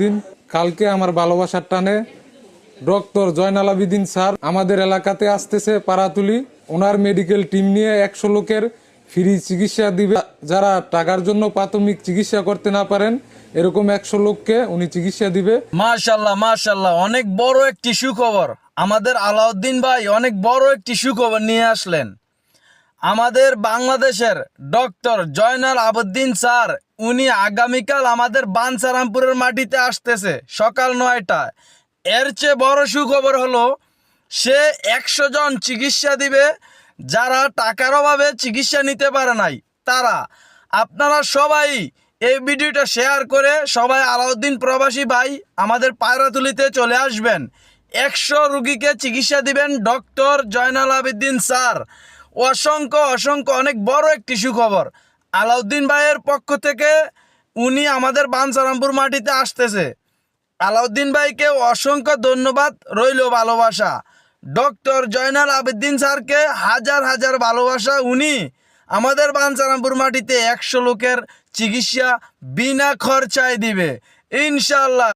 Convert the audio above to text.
দিন কালকে আমার ভালোবাসার টানে ডক্টর জয়নাল আবিদিন স্যার আমাদের এলাকাতে আসতেছে পাড়াতুলি। ওনার মেডিকেল টিম নিয়ে একশো লোকের ফ্রি চিকিৎসা দিবে। যারা টাকার জন্য প্রাথমিক চিকিৎসা করতে না পারেন, এরকম একশো লোককে উনি চিকিৎসা দিবে। মাশাল্লাহ মাশাল্লাহ, অনেক বড় একটি সুখবর। আমাদের আলাউদ্দিন ভাই অনেক বড় একটি সুখবর নিয়ে আসলেন। আমাদের বাংলাদেশের ডক্টর জয়নাল আবুদ্দিন স্যার, উনি আগামীকাল আমাদের বানসারামপুরের মাটিতে আসতেছে সকাল নয়টায়। এর চেয়ে বড় সুখবর হলো, সে একশো জন চিকিৎসা দিবে, যারা টাকার অভাবে চিকিৎসা নিতে পারে নাই। তারা, আপনারা সবাই এই ভিডিওটা শেয়ার করে সবাই আলাউদ্দিন প্রবাসী ভাই আমাদের পায়রাতুলিতে চলে আসবেন। একশো রুগীকে চিকিৎসা দিবেন ডক্টর জয়নাল আবেদ্দিন স্যার। অসংখ্য অসংখ্য, অনেক বড় একটি সুখবর। আলাউদ্দিন ভাইয়ের পক্ষ থেকে উনি আমাদের বানসারামপুর মাটিতে আসতেছে। আলাউদ্দিন ভাইকে অসংখ্য ধন্যবাদ, রইল ভালোবাসা। ডক্টর জয়নাল আবেদ্দিন স্যারকে হাজার হাজার ভালোবাসা। উনি আমাদের বাঞ্চারামপুর মাটিতে একশো লোকের চিকিৎসা বিনা খরচায় দিবে। ইনশাল্লাহ